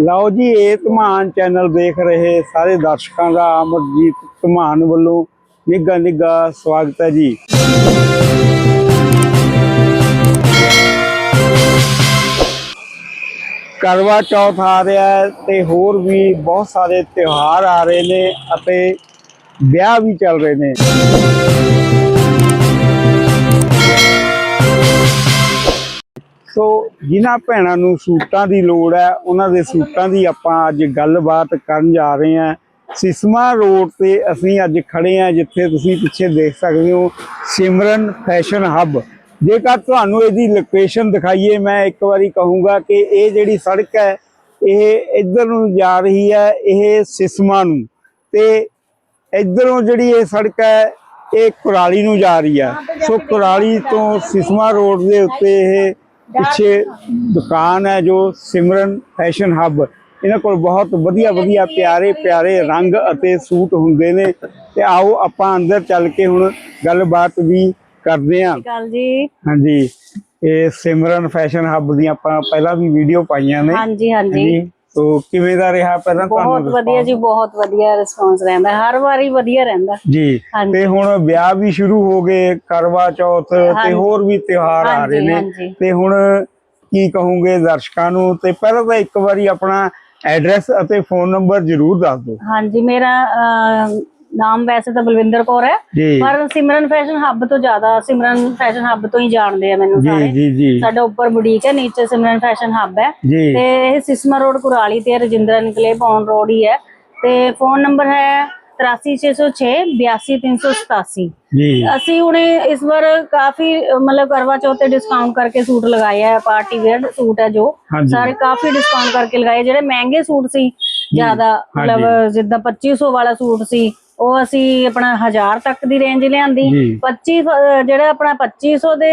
ਲਓ ਜੀ, ਇਹ ਧਮਾਨ ਚੈਨਲ ਦੇਖ ਰਹੇ ਸਾਰੇ ਦਰਸ਼ਕਾਂ ਦਾ, ਅਮਰਜੀਤ ਧਮਾਨ ਵੱਲੋਂ ਨਿੱਘਾ ਨਿੱਘਾ ਸਵਾਗਤ ਹੈ ਜੀ। ਕਰਵਾ ਚੌਥ ਆ ਰਿਹਾ ਹੈ ਤੇ ਹੋਰ ਵੀ ਬਹੁਤ ਸਾਰੇ ਤਿਉਹਾਰ ਆ ਰਹੇ ਨੇ ਅਤੇ ਵਿਆਹ ਵੀ ਚੱਲ ਰਹੇ ਨੇ। ਸੋ ਜਿਨ੍ਹਾਂ ਭੈਣਾਂ ਨੂੰ ਸੂਟਾਂ ਦੀ ਲੋੜ ਹੈ, ਉਹਨਾਂ ਦੇ ਸੂਟਾਂ ਦੀ ਆਪਾਂ ਅੱਜ ਗੱਲਬਾਤ ਕਰਨ ਜਾ ਰਹੇ ਹਾਂ। ਸਿਸਮਾ ਰੋਡ ਤੇ ਅਸੀਂ ਅੱਜ ਖੜੇ ਹਾਂ, ਜਿੱਥੇ ਤੁਸੀਂ ਪਿੱਛੇ ਦੇਖ ਸਕਦੇ ਹੋ ਸਿਮਰਨ ਫੈਸ਼ਨ ਹੱਬ। ਜੇਕਰ ਤੁਹਾਨੂੰ ਇਹਦੀ ਲੋਕੇਸ਼ਨ ਦਿਖਾਈਏ, ਮੈਂ ਇੱਕ ਵਾਰੀ ਕਹੂੰਗਾ ਕਿ ਇਹ ਜਿਹੜੀ ਸੜਕ ਹੈ, ਇਹ ਇੱਧਰ ਨੂੰ ਜਾ ਰਹੀ ਹੈ, ਇਹ ਸਿਸਮਾ ਨੂੰ। ਤੇ ਇੱਧਰੋਂ ਜਿਹੜੀ ਇਹ ਸੜਕ ਹੈ, ਇਹ ਕੁਰਾਲੀ ਨੂੰ ਜਾ ਰਹੀ ਹੈ। ਸੋ ਕੁਰਾਲੀ ਤੋਂ ਸਿਸਮਾ ਰੋਡ ਦੇ ਉੱਤੇ ਇਹ ਪਿੱਛੇ ਦੁਕਾਨ ਹੈ ਜੋ ਸਿਮਰਨ ਫੈਸ਼ਨ ਹੱਬ। ਇਹਨਾਂ ਕੋਲ ਬਹੁਤ ਵਧੀਆ ਵਧੀਆ ਪਿਆਰੇ ਪਿਆਰੇ ਰੰਗ ਅਤੇ ਸੂਟ ਹੁੰਦੇ ਨੇ। ਤੇ ਆਓ ਆਪਾਂ ਅੰਦਰ ਚੱਲ ਕੇ ਹੁਣ ਗੱਲਬਾਤ ਵੀ ਕਰਦੇ ਜੀ। ਹਾਂਜੀ। ਇਹ ਸਿਮਰਨ ਫੈਸ਼ਨ ਹੱਬ ਦੀਆਂ ਆਪਾਂ ਪਹਿਲਾਂ ਵੀ ਵੀਡੀਓ ਪਾਈਆਂ ਨੇ। ਹਾਂਜੀ। ਹਾਂਜੀ। ਸੋ ਕਿਵੇਂ ਦਾ ਰਿਹਾ ਪਹਿਲਾਂ ਬਹੁਤ ਤੁਹਾਨੂੰ ਵਧੀਆ ਜੀ ਬਹੁਤ ਵਧੀਆ ਰਿਸਪੌਂਸ ਰਹਿੰਦਾ ਹਰ ਵਾਰੀ ਵਧੀਆ ਰਹਿੰਦਾ ਜੀ। ਤੇ ਹੁਣ ਵਿਆਹ ਵੀ ਸ਼ੁਰੂ ਹੋ ਗਏ ਕਰਵਾ ਚੌਥ ਤੇ। ਹੋਰ ਵੀ ਤਿਉਹਾਰ ਆ ਰਹੇ ਨੇ। ਤੇ ਹੁਣ ਕੀ ਕਹੋਗੇ ਦਰਸ਼ਕਾਂ ਨੂੰ ਤੇ ਪਹਿਲਾਂ ਤਾਂ ਇੱਕ ਵਾਰੀ ਆਪਣਾ ਐਡਰੈਸ ਅਤੇ ਫੋਨ ਨੰਬਰ ਜ਼ਰੂਰ ਦੱਸ ਦਿਓ ਹਾਂਜੀ ਮੇਰਾ ਨਾਮ ਵੈਸੇ ਤਾਂ ਬਲਵਿੰਦਰ ਕੌਰ ਹੈ ਜੀ। ਪਰ ਸਿਮਰਨ ਫੈਸ਼ਨ ਹੱਬ ਤੋਂ ਜ਼ਿਆਦਾ ਸਿਮਰਨ ਫੈਸ਼ਨ ਹੱਬ ਤੋਂ ਹੀ ਜਾਣਦੇ ਆ ਮੈਨੂੰ ਸਾਰੇ। ਜੀ ਜੀ। ਸਾਡਾ ਉੱਪਰ ਬੁਟੀਕ ਹੈ ਨੀਚੇ ਸਿਮਰਨ ਫੈਸ਼ਨ ਹੱਬ ਹੈ। ਤੇ ਇਹ ਸਿਸਮਾ ਰੋਡ ਕੁਰਾਲੀ ਤੇ ਰਜਿੰਦਰਾ ਨਿਕਲੇ ਪੌਨ ਰੋਡ ਹੀ ਹੈ। ਤੇ ਫੋਨ ਨੰਬਰ ਹੈ 83606 82387 ਜੀ। ਅਸੀਂ ਹੁਣੇ ਇਸ ਵਾਰ ਕਾਫੀ ਮਤਲਬ ਕਰਵਾ ਚੌਥ ਤੇ ਡਿਸਕਾਊਂਟ ਕਰਕੇ ਸੂਟ ਲਗਾਏ ਆ ਪਾਰਟੀ ਵੇਅਰ ਸੂਟ ਹੈ ਜੋ। ਸਾਰੇ ਕਾਫੀ ਡਿਸਕਾਊਂਟ ਕਰਕੇ ਲਗਾਏ। ਜਿਹੜੇ ਮਹਿੰਗੇ ਸੂਟ ਸੀ ਜ਼ਿਆਦਾ ਮਤਲਬ ਜਿੱਦਾਂ 2500 ਵਾਲਾ ਸੂਟ ਸੀ ਉਹ ਅਸੀਂ ਆਪਣਾ 1000 ਤੱਕ ਦੀ ਰੇਂਜ ਲਿਆਂਦੀ ਜੀ। 25 ਅ, ਜਿਹੜਾ ਆਪਣਾ 2500 ਦੇ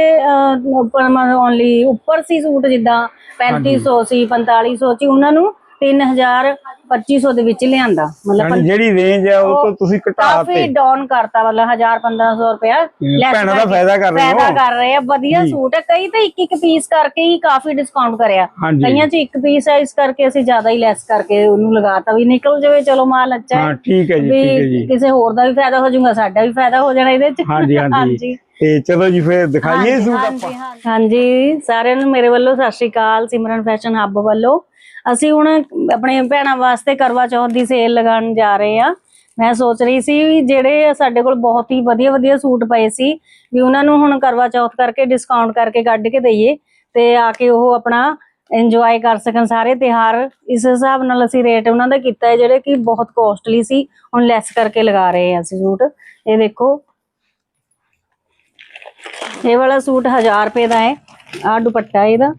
ਉੱਪਰ ਓਨਲੀ ਉੱਪਰ ਸੀ ਸੂਟ ਜਿੱਦਾਂ 3500 ਸੀ 4500 ਸੀ ਉਹਨਾਂ ਨੂੰ 3000 2500 ਦੇ ਵਿੱਚ ਲਿਆਂਦਾ। ਮਤਲਬ ਯਾਨੀ ਜਿਹੜੀ ਰੇਂਜ ਹੈ ਉਹ ਤੋਂ ਤੁਸੀਂ ਘਟਾ ਕਾਫੀ ਤੇ ਡਾਊਨ ਕਰਤਾ ਮਤਲਬ 1000 1500 ਰੁਪਇਆ less ਭੈਣਾਂ ਦਾ ਕਰਕੇ। ਫਾਇਦਾ ਕਰ ਰਹੇ ਫਾਇਦਾ ਹੋ ਕਰ ਰਹੇ ਆ ਵਧੀਆ ਸੂਟ ਹੈ ਕਈ ਤਾਂ ਇੱਕ ਇੱਕ ਪੀਸ ਕਰਕੇ ਹੀ ਕਾਫੀ ਡਿਸਕਾਊਂਟ ਕਰਿਆ। ਹਾਂਜੀ। ਕਈਆਂ 'ਚ ਇੱਕ ਪੀਸ ਹੈ ਇਸ ਕਰਕੇ ਅਸੀਂ ਜ਼ਿਆਦਾ ਹੀ ਲੈਸ ਕਰਕੇ ਉਹਨੂੰ ਲਗਾਤਾ ਵੀ ਨਿਕਲ ਜਾਵੇ ਚਲੋ ਮਾਲ ਅੱਛਾ ਹਾਂ। ਹੈ ਠੀਕ ਹੈ ਜੀ ਠੀਕ ਹੈ ਵੀ ਜੀ। ਕਿਸੇ ਹੋਰ ਦਾ ਵੀ ਫਾਇਦਾ ਹੋ ਜਾਊਗਾ ਸਾਡਾ ਵੀ ਫਾਇਦਾ ਹੋ ਜਾਣਾ ਇਹਦੇ 'ਚ। ਹਾਂਜੀ ਹਾਂਜੀ। ਤੇ ਚਲੋ ਜੀ ਫਿਰ ਦਿਖਾਈਏ ਸੂਟ ਆਪਾਂ। ਹਾਂਜੀ ਸਾਰਿਆਂ ਨੂੰ ਮੇਰੇ ਵੱਲੋਂ ਸਤਿ ਸ਼੍ਰੀ ਅਕਾਲ ਸਿਮਰਨ ਫੈਸ਼ਨ ਹੱਬ ਵੱਲੋਂ। ਅਸੀਂ ਹੁਣ ਆਪਣੇ ਭੈਣਾਂ ਵਾਸਤੇ ਕਰਵਾ ਚੌਥ ਦੀ ਸੇਲ ਲਗਾਉਣ ਜਾ ਰਹੇ ਆ ਮੈਂ ਸੋਚ ਰਹੀ ਸੀ ਵੀ ਜਿਹੜੇ ਸਾਡੇ ਕੋਲ ਬਹੁਤ ਹੀ ਵਧੀਆ ਵਧੀਆ ਸੂਟ ਪਏ ਸੀ, ਵੀ ਉਹਨਾਂ ਨੂੰ ਹੁਣ ਕਰਵਾ ਚੌਥ ਕਰਕੇ ਡਿਸਕਾਊਂਟ ਕਰਕੇ ਕੱਢ ਕੇ ਦਈਏ ਤੇ ਆ ਕੇ ਉਹ ਆਪਣਾ ਇੰਜੋਏ ਕਰ ਸਕਣ ਸਾਰੇ ਤਿਹਾਰ ਇਸ ਹਿਸਾਬ ਨਾਲ ਅਸੀਂ ਰੇਟ ਉਹਨਾਂ ਦਾ ਕੀਤਾ ਹੈ, ਜਿਹੜੇ ਕਿ ਬਹੁਤ ਕੋਸਟਲੀ ਸੀ, ਹੁਣ ਲੈਸ ਕਰਕੇ ਲਗਾ ਰਹੇ ਆ ਅਸੀਂ ਸੂਟ। ਇਹ ਦੇਖੋ। ਇਹ ਵਾਲਾ ਸੂਟ 1000 ਰੁਪਏ ਦਾ ਹੈ ਆ ਦੁਪੱਟਾ ਇਹਦਾ।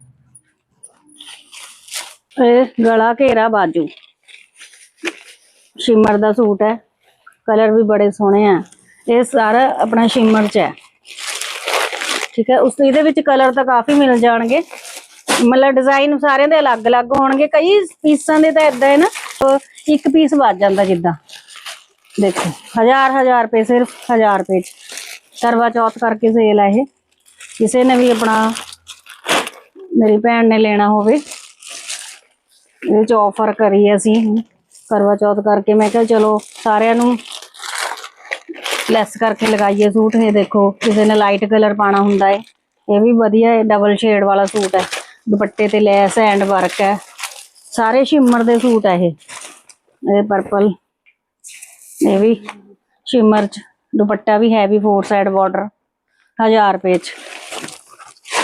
ਇਹ ਗਲਾ ਘੇਰਾ ਬਾਜੂ। ਸ਼ਿਮਰ ਦਾ ਸੂਟ ਹੈ। ਕਲਰ ਵੀ ਬੜੇ ਸੋਹਣੇ ਆ। ਇਹ ਸਾਰਾ ਆਪਣਾ ਸ਼ਿਮਰ ਚ ਹੈ। ਠੀਕ ਹੈ, ਉਸ ਇਹਦੇ ਵਿੱਚ ਕਲਰ ਤਾਂ ਕਾਫੀ ਮਿਲ ਜਾਣਗੇ। ਮਤਲਬ ਡਿਜ਼ਾਈਨ ਸਾਰਿਆਂ ਦੇ ਅਲੱਗ-ਅਲੱਗ ਹੋਣਗੇ। ਕਈ ਪੀਸਾਂ ਦੇ ਤਾਂ ਇਦਾਂ ਹੈ ਨਾ, ਇੱਕ ਪੀਸ ਵੱਜ ਜਾਂਦਾ ਜਿੱਦਾਂ। ਦੇਖੋ, ਹਜ਼ਾਰ ਹਜ਼ਾਰ ਰੁਪਏ ਸਿਰਫ, ਹਜ਼ਾਰ ਰੁਪਏ ਚ। ਕਰਵਾ ਚੌਥ ਕਰਕੇ ਸੇਲ ਹੈ ਇਹ। ਕਿਸੇ ਨੇ ਵੀ ਆਪਣਾ, ਮੇਰੀ ਭੈਣ ਨੇ ਲੈਣਾ ਹੋਵੇ। ਇਹਦੇ ਚ ਆਫਰ ਕਰੀ ਅਸੀਂ, ਕਰਵਾ ਚੌਥ ਕਰਕੇ, ਮੈਂ ਕਿਹਾ ਚਲੋ ਸਾਰਿਆਂ ਨੂੰ ਲੈਸ ਕਰਕੇ ਲਗਾਈਏ ਸੂਟ। ਇਹ ਦੇਖੋ, ਕਿਸੇ ਨੇ ਲਾਈਟ ਕਲਰ ਪਾਣਾ ਹੁੰਦਾ ਹੈ ਇਹ ਵੀ ਵਧੀਆ ਹੈ ਡਬਲ ਸ਼ੇਡ ਵਾਲਾ ਸੂਟ ਹੈ ਦੁਪੱਟੇ ਤੇ ਲੈਸ ਐਂਡ ਵਰਕ ਹੈ ਸਾਰੇ ਸ਼ਿਮਰ ਦੇ ਸੂਟ ਹੈ ਇਹ। ਇਹ ਪਰਪਲ ਇਹ ਵੀ ਸ਼ਿਮਰ ਚ। ਦੁਪੱਟਾ ਵੀ ਹੈਵੀ ਫੋਰ ਸਾਈਡ ਬਾਰਡਰ 1000 ਰੁਪਏ ਚ।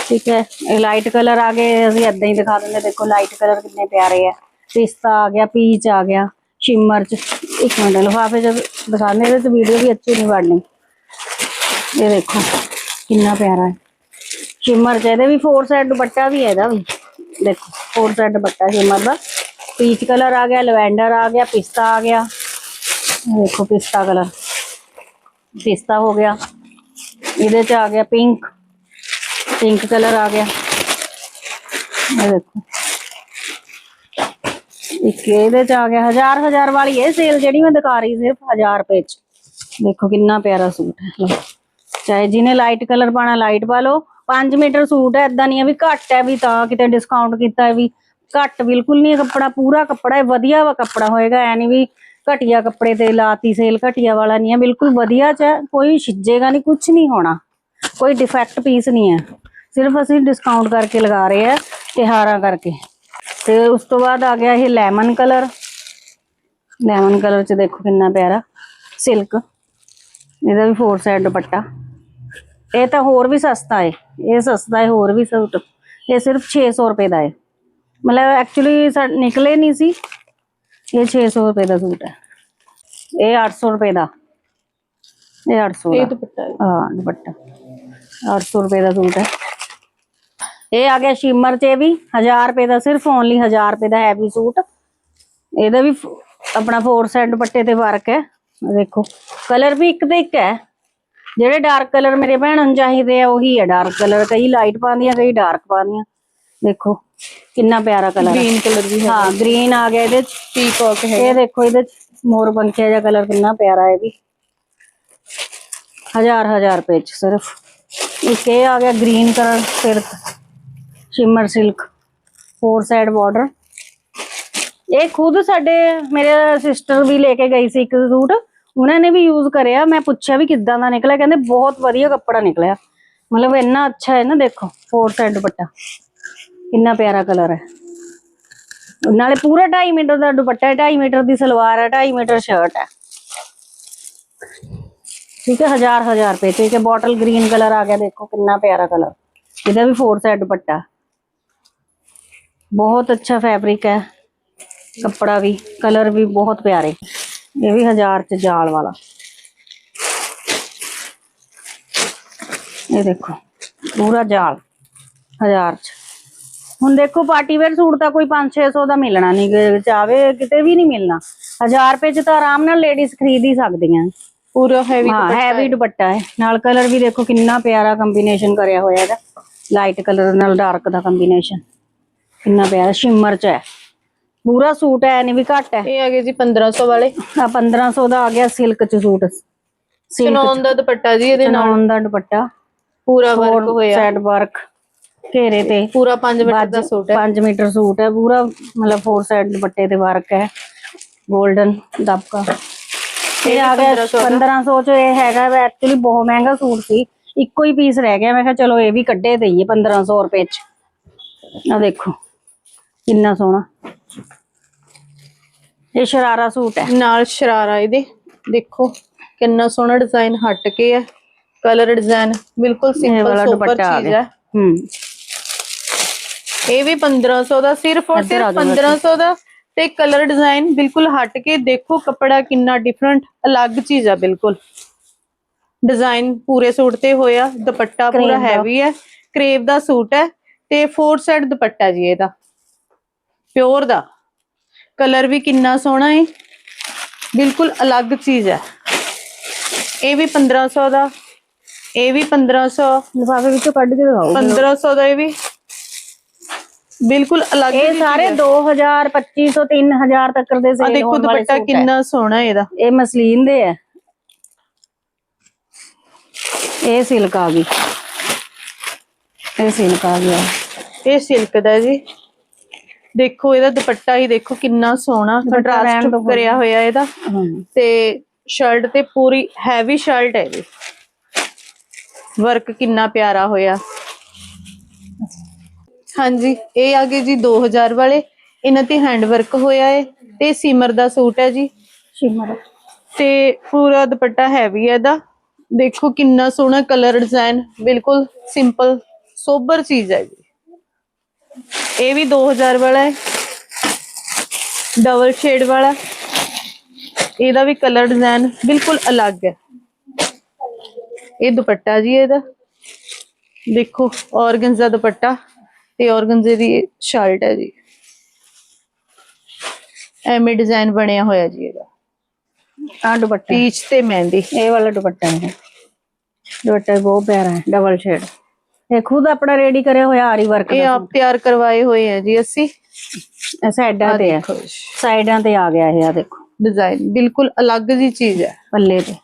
ਠੀਕ ਹੈ, ਇਹ ਲਾਈਟ ਕਲਰ ਆ ਗਏ, ਅਸੀਂ ਇਦਾਂ ਹੀ ਦਿਖਾ ਦਿੰਦੇ, ਦੇਖੋ ਲਾਈਟ ਕਲਰ ਕਿੰਨੇ ਪਿਆਰੇ ਆ। ਪਿਸਤਾ ਆ ਗਿਆ ਪੀਚ ਆ ਗਿਆ ਸ਼ਿਮਰ ਚ। ਇੱਕ ਮਿੰਟ, ਲਿਫਾਫੇ ਚ ਦਿਖਾਣੇ ਇਹਦੇ ਚ ਵੀਡੀਓ ਵੀ ਅੱਛੀ ਨਹੀਂ ਬਣਨੀ। ਇਹ ਦੇਖੋ, ਕਿੰਨਾ ਪਿਆਰਾ ਹੈ। ਸ਼ਿਮਰ ਚ, ਇਹਦੇ ਵੀ ਫੋਰ ਸਾਈਡ ਦੁਪੱਟਾ ਵੀ ਹੈ ਇਹਦਾ ਵੀ। ਦੇਖੋ ਫੋਰ ਸਾਈਡ ਦੁਪੱਟਾ ਸ਼ਿਮਰ ਦਾ। ਪੀਚ ਕਲਰ ਆ ਗਿਆ ਲਵੈਂਡਰ ਆ ਗਿਆ, ਪਿਸਤਾ ਆ ਗਿਆ। ਦੇਖੋ ਪਿਸਤਾ ਕਲਰ ਪਿਸਤਾ ਹੋ ਗਿਆ। ਇਹਦੇ ਚ ਆ ਗਿਆ ਪਿੰਕ ਪਿੰਕ ਕਲਰ ਆ ਗਿਆ। ਇਹ ਦੇਖੋ। ਇੱਕ ਇਹਦੇ ਚ ਆ ਗਿਆ, ਹਜ਼ਾਰ ਹਜ਼ਾਰ ਵਾਲੀ ਇਹ ਸੇਲ ਜਿਹੜੀ ਮੈਂ ਦਿਖਾ ਰਹੀ ਸਿਰਫ 1000 ਰੁਪਏ ਚ। ਦੇਖੋ ਕਿੰਨਾ ਪਿਆਰਾ ਸੂਟ ਹੈ। ਚਾਹੇ ਜਿਹਨੇ ਲਾਈਟ ਕਲਰ ਪਾਣਾ ਲਾਈਟ ਪਾ ਲਓ। 5 ਮੀਟਰ ਸੂਟ ਹੈ ਇਦਾਂ ਨਹੀਂ ਹੈ ਵੀ ਘੱਟ ਹੈ ਵੀ ਤਾਂ ਕਿਤੇ ਡਿਸਕਾਊਂਟ ਕੀਤਾ ਹੈ ਵੀ। ਘੱਟ ਬਿਲਕੁਲ ਨਹੀਂ ਕੱਪੜਾ ਪੂਰਾ ਕੱਪੜਾ ਹੈ, ਵਧੀਆ ਵਾ ਕੱਪੜਾ ਹੋਏਗਾ। ਐ ਨਹੀਂ ਵੀ ਘਟੀਆ ਕੱਪੜੇ ਤੇ ਲਾਤੀ ਸੇਲ ਘਟੀਆ ਵਾਲਾ ਨਹੀਂ ਹੈ, ਬਿਲਕੁਲ ਵਧੀਆ ਚ ਕੋਈ ਛਿੱਜੇਗਾ ਨਹੀਂ ਕੁਝ ਨਹੀਂ ਹੋਣਾ। ਕੋਈ ਡਿਫੈਕਟ ਪੀਸ ਨਹੀਂ ਹੈ। ਸਿਰਫ ਅਸੀਂ ਡਿਸਕਾਊਂਟ ਕਰਕੇ ਲਗਾ ਰਹੇ ਆ ਤਿਹਾਰਾਂ ਕਰਕੇ। ਤੇ ਉਸ ਤੋਂ ਬਾਅਦ ਆ ਗਿਆ ਇਹ ਲੈਮਨ ਕਲਰ ਲੈਮਨ ਕਲਰ ਚ ਦੇਖੋ ਕਿੰਨਾ ਪਿਆਰਾ। ਸਿਲਕ ਇਹਦਾ ਵੀ ਫੋਰ ਸਾਈਡ ਦੁਪੱਟਾ। ਇਹ ਤਾਂ ਹੋਰ ਵੀ ਸਸਤਾ ਹੈ ਇਹ ਸਸਤਾ ਹੈ ਹੋਰ ਵੀ ਸੂਟ। ਇਹ ਸਿਰਫ 600 ਰੁਪਏ ਦਾ ਹੈ ਮਤਲਬ ਐਕਚੁਅਲੀ ਨਿਕਲੇ ਨਹੀਂ ਸੀ। ਇਹ 600 ਰੁਪਏ ਦਾ ਸੂਟ ਹੈ। ਇਹ 800 ਰੁਪਏ ਦਾ। ਇਹ 800 ਇਹ ਦੁਪੱਟਾ। ਹਾਂ ਦੁਪੱਟਾ। 800 ਰੁਪਏ ਦਾ ਸੂਟ ਹੈ। ਇਹ ਆ ਗਿਆ ਸ਼ਿਮਰ ਇਹ ਵੀ 1000 ਰੁਪਏ ਦਾ ਸਿਰਫ ਓਨਲੀ 1000 ਰੁਪਏ ਦਾ ਹੈਵੀ ਸੂਟ। ਇਹਦਾ ਵੀ ਆਪਣਾ ਫੋਰ ਸਾਈਡ ਦੁਪੱਟੇ ਤੇ ਵਰਕ ਹੈ। ਦੇਖੋ ਕਲਰ ਵੀ ਇੱਕ ਤੇ ਇੱਕ ਹੈ। ਜਿਹੜੇ ਡਾਰਕ ਕਲਰ ਮੇਰੇ ਭੈਣਾਂ ਨੂੰ ਚਾਹੀਦੇ ਆ ਉਹੀ ਹੈ ਡਾਰਕ ਕਲਰ ਕਈ ਲਾਈਟ ਪਾਉਂਦੀਆਂ ਕਈ ਡਾਰਕ ਪਾਉਂਦੀਆਂ। ਦੇਖੋ ਕਿੰਨਾ ਪਿਆਰਾ ਕਲਰ ਗ੍ਰੀਨ ਕਲਰ ਵੀ ਹੈ ਹਾਂ ਗ੍ਰੀਨ ਆ ਗਿਆ ਇਹਦੇ ਪੀਕੌਕ ਹੈ ਇਹ ਦੇਖੋ ਇਹਦੇ ਮੋਰ ਪੰਖੀਆ ਜਿਹਾ ਕਲਰ ਕਿੰਨਾ ਪਿਆਰਾ ਹੈ ਵੀ। ਹਜ਼ਾਰ ਹਜ਼ਾਰ ਰੁਪਏ ਚ ਸਿਰਫ। ਇੱਕ ਇਹ ਆ ਗਿਆ green colour silk shimmer silk four side border ਇਹ ਖੁਦ ਸਾਡੇ, ਮੇਰੇ ਸਿਸਟਰ ਵੀ ਲੈ ਕੇ ਗਈ ਸੀ ਇੱਕ ਸੂਟ ਉਹਨਾਂ ਨੇ ਵੀ ਯੂਜ਼ ਕਰਿਆ। ਮੈਂ ਪੁੱਛਿਆ ਵੀ ਕਿੱਦਾਂ ਦਾ ਨਿਕਲਿਆ। ਕਹਿੰਦੇ ਬਹੁਤ ਵਧੀਆ ਕੱਪੜਾ ਨਿਕਲਿਆ। ਮਤਲਬ ਇੰਨਾ ਅੱਛਾ ਹੈ ਨਾ, ਦੇਖੋ ਫੋਰ ਸਾਈਡ ਦੁਪੱਟਾ। ਕਿੰਨਾ ਪਿਆਰਾ ਕਲਰ ਹੈ। ਨਾਲੇ ਪੂਰਾ 2.5 ਮੀਟਰ ਦਾ ਦੁਪੱਟਾ ਹੈ। 2.5 ਮੀਟਰ ਦੀ ਸਲਵਾਰ ਹੈ 2.5 ਮੀਟਰ ਸ਼ਰਟ ਹੈ। ਠੀਕ ਹੈ, ਹਜ਼ਾਰ ਹਜ਼ਾਰ ਰੁਪਏ ਤੇ ਕਿ ਬੋਟਲ ਗ੍ਰੀਨ ਕਲਰ ਆ ਗਿਆ, ਦੇਖੋ ਕਿੰਨਾ ਪਿਆਰਾ ਕਲਰ ਇਹਦਾ ਵੀ ਫੋਰ ਸਾਈਡ ਦੁਪੱਟਾ। ਬਹੁਤ ਅੱਛਾ ਫੈਬਰਿਕ ਹੈ। ਕੱਪੜਾ ਵੀ ਕਲਰ ਵੀ ਬਹੁਤ ਪਿਆਰੇ। ਇਹ ਵੀ ਹਜ਼ਾਰ ਚ ਜਾਲ ਵਾਲਾ। ਇਹ ਦੇਖੋ, ਪੂਰਾ ਜਾਲ, ਹਜ਼ਾਰ ਚ। ਹੁਣ ਦੇਖੋ ਪਾਰਟੀ ਵੇਅਰ ਸੂਟ ਤਾਂ ਕੋਈ 5-600 ਦਾ ਮਿਲਣਾ ਨਹੀਂ ਗ- ਚਾਵੇ ਕਿਤੇ ਵੀ ਨਹੀਂ ਮਿਲਣਾ। 1000 ਰੁਪਏ ਚ ਤਾਂ ਆਰਾਮ ਨਾਲ ਲੇਡੀਜ਼ ਖਰੀਦ ਹੀ ਸਕਦੀਆਂ। ਪੂਰਾ ਹੈਵੀ ਹਾਂ ਹੈਵੀ ਦੁਪੱਟਾ ਹੈ। ਨਾਲ ਕਲਰ ਵੀ ਦੇਖੋ ਕਿੰਨਾ ਪਿਆਰਾ ਕੰਬੀਨੇਸ਼ਨ ਕਰਿਆ ਹੋਇਆ ਇਹਦਾ। ਲਾਈਟ ਕਲਰ ਨਾਲ ਡਾਰਕ ਦਾ ਕੰਬੀਨੇਸ਼ਨ ਕਿੰਨਾ ਪਿਆਰਾ ਸ਼ਿਮਰ ਚ ਹੈ। ਪੂਰਾ ਸੂਟ ਹੈ ਨਹੀਂ ਵੀ ਘੱਟ ਹੈ। ਇਹ ਆ ਗਏ ਜੀ 1500 ਵਾਲੇ। ਆ 1500 ਦਾ ਆ ਗਿਆ ਸਿਲਕ ਚ ਸੂਟ। ਚਨੌਨ ਦਾ ਦੁਪੱਟਾ ਜੀ ਇਹਦੇ ਨਾਲ। ਚਨੌਨ ਦਾ ਦੁਪੱਟਾ। ਪੂਰਾ ਵਰਕ ਹੋਇਆ। ਸਾਈਡ ਵਰਕ ਘੇਰੇ ਤੇ। ਪੂਰਾ 5 ਮੀਟਰ ਦਾ ਸੂਟ ਹੈ। 5 ਮੀਟਰ ਸੂਟ ਹੈ। ਪੂਰਾ ਮਤਲਬ ਫੋਰ ਸਾਈਡ ਦੁਪੱਟੇ ਤੇ ਵਰਕ ਹੈ। 골ਡਨ ਦਬਕਾ। ਇਹ ਆ ਗਿਆ 1500 ਚ ਇਹ ਹੈਗਾ ਐਕਚੁਅਲੀ ਬਹੁਤ ਮਹਿੰਗਾ ਸੂਟ ਸੀ। ਇੱਕੋ ਹੀ ਪੀਸ ਰਹਿ ਗਿਆ ਮੈਂ ਕਿਹਾ ਚਲੋ ਇਹ ਵੀ ਕੱਢੇ ਦਈਏ 1500 ਰੁਪਏ ਚ। ਆ ਦੇਖੋ ਕਿੰਨਾ ਸੋਹਣਾ। ਇਹ ਸ਼ਰਾਰਾ ਸੂਟ ਹੈ। ਨਾਲ ਸ਼ਰਾਰਾ ਇਹਦੇ ਦੇਖੋ ਕਿੰਨਾ ਸੋਹਣਾ ਡਿਜ਼ਾਈਨ ਹਟ ਕੇ ਹੈ ਕਲਰ ਡਿਜ਼ਾਈਨ ਬਿਲਕੁਲ ਸਿੰਪਲ ਸੋਬਰ ਚੀਜ਼ ਹੈ ਹੂੰ। ਇਹ ਵੀ 1500 ਦਾ ਸਿਰਫ ਔਰ ਸਿਰਫ ਜਾਓ 1500 ਦਾ। ਤੇ ਕਲਰ ਡਿਜ਼ਾਈਨ ਬਿਲਕੁਲ ਹਟ ਕੇ ਦੇਖੋ ਕੱਪੜਾ ਕਿੰਨਾ ਡਿਫਰੈਂਟ ਅਲੱਗ ਚੀਜ਼ ਆ ਬਿਲਕੁਲ। ਡਿਜ਼ਾਈਨ ਪੂਰੇ ਸੂਟ ਤੇ ਹੋਇਆ ਦੁਪੱਟਾ ਪੂਰਾ। ਹੈਵੀ ਹੈ ਕਰੇਵ ਦਾ ਸੂਟ ਹੈ ਤੇ ਫੋਰ ਸਾਈਡ ਦੁਪੱਟਾ ਜੀ ਇਹਦਾ। ਪਿਓਰ ਦਾ। ਕਲਰ ਵੀ ਕਿੰਨਾ ਸੋਹਣਾ ਹੈ ਬਿਲਕੁਲ ਅਲੱਗ ਚੀਜ਼ ਹੈ। ਇਹ ਵੀ 1500 ਦਾ ਇਹ ਵੀ 1500 ਲਿਫਾਫੇ ਵਿੱਚੋਂ ਕੱਢ ਕੇ ਦਿਖਾਓ। 1500 ਦਾ ਇਹ ਵੀ। ਬਿਲਕੁਲ ਅਲੱਗ ਇਹ ਸਾਰੇ ਚੀਜ਼ ਹੈ। 2000 2500 3000 ਤੱਕ ਦੇ ਆ ਸੇਲ ਦੇਖੋ ਹੋਣ ਵਾਲੇ ਦੁਪੱਟਾ ਕਿੰਨਾ ਸੋਹਣਾ ਇਹਦਾ। ਇਹ ਮਸਲੀਨ ਦੇ ਹੈ। ਇਹ ਸਿਲਕ ਆ ਗਈ। ਇਹ ਸਿਲਕ ਆ ਗਿਆ। ਇਹ ਸਿਲਕ ਦਾ ਜੀ। ਦੇਖੋ ਇਹਦਾ ਦੁਪੱਟਾ ਹੀ ਦੇਖੋ ਕਿੰਨਾ ਸੋਹਣਾ ਕੰਟਰਾਸਟ ਕਰਿਆ ਹੋਇਆ ਇਹਦਾ। ਤੇ ਸ਼ਰਟ ਤੇ ਪੂਰੀ ਹੈਵੀ ਸ਼ਰਟ ਹੈ ਜੀ। ਵਰਕ ਕਿੰਨਾ ਪਿਆਰਾ ਹੋਇਆ। ਹਾਂਜੀ ਇਹ ਆ ਗਏ ਜੀ 2000 ਵਾਲੇ। ਇਹਨਾਂ ਤੇ ਹੈਂਡ ਵਰਕ ਹੋਇਆ ਹੈ ਤੇ ਸਿਮਰ ਦਾ ਸੂਟ ਹੈ ਜੀ। ਸ਼ਿਮਰ। ਤੇ ਪੂਰਾ ਦੁਪੱਟਾ ਹੈਵੀ ਹੈ ਇਹਦਾ। ਦੇਖੋ ਕਿੰਨਾ ਸੋਹਣਾ ਕਲਰ ਡਿਜ਼ਾਈਨ ਬਿਲਕੁਲ ਸਿੰਪਲ ਸੋਬਰ ਚੀਜ਼ ਹੈ ਜੀ। ਇਹ ਵੀ 2000 ਵਾਲਾ ਹੈ। ਡਬਲ ਸ਼ੇਡ ਵਾਲਾ। ਇਹਦਾ ਵੀ ਕਲਰ ਡਿਜ਼ਾਈਨ ਬਿਲਕੁਲ ਅਲੱਗ ਹੈ। ਇਹ ਦੁਪੱਟਾ ਜੀ ਇਹਦਾ। ਦੇਖੋ ਔਰਗਨਜ਼ਾ ਦੁਪੱਟਾ। ਤੇ ਔਰਗਨਜ਼ੇ ਦੀ ਸ਼ਰਟ ਹੈ ਜੀ। ਐਵੇਂ ਡਿਜ਼ਾਈਨ ਬਣਿਆ ਹੋਇਆ ਜੀ ਇਹਦਾ। ਆ ਦੁਪੱਟਾ। ਪੀਚ ਤੇ ਮਹਿੰਦੀ। ਇਹ ਵਾਲਾ ਦੁਪੱਟਾ ਹੈ। ਦੁਪੱਟਾ ਬਹੁਤ ਪਿਆਰਾ ਹੈ ਡਬਲ ਸ਼ੇਡ ਇਹ ਖੁਦ ਆਪਣਾ ਰੈਡੀ ਕਰਿਆ ਹੋਇਆ ਆਰੀ ਵਰਕ ਇਹ ਆਪ ਤਿਆਰ ਕਰਵਾਏ ਹੋਏ ਆ ਜੀ ਅਸੀਂ। ਸਾਈਡਾਂ ਤੇ ਹੈ। ਸਾਈਡਾਂ ਤੇ ਆ ਗਿਆ ਇਹ ਆ ਦੇਖੋ। ਡਿਜ਼ਾਈਨ ਬਿਲਕੁਲ ਅਲੱਗ ਜੀ ਚੀਜ਼ ਹੈ। ਪੱਲੇ ਤੇ।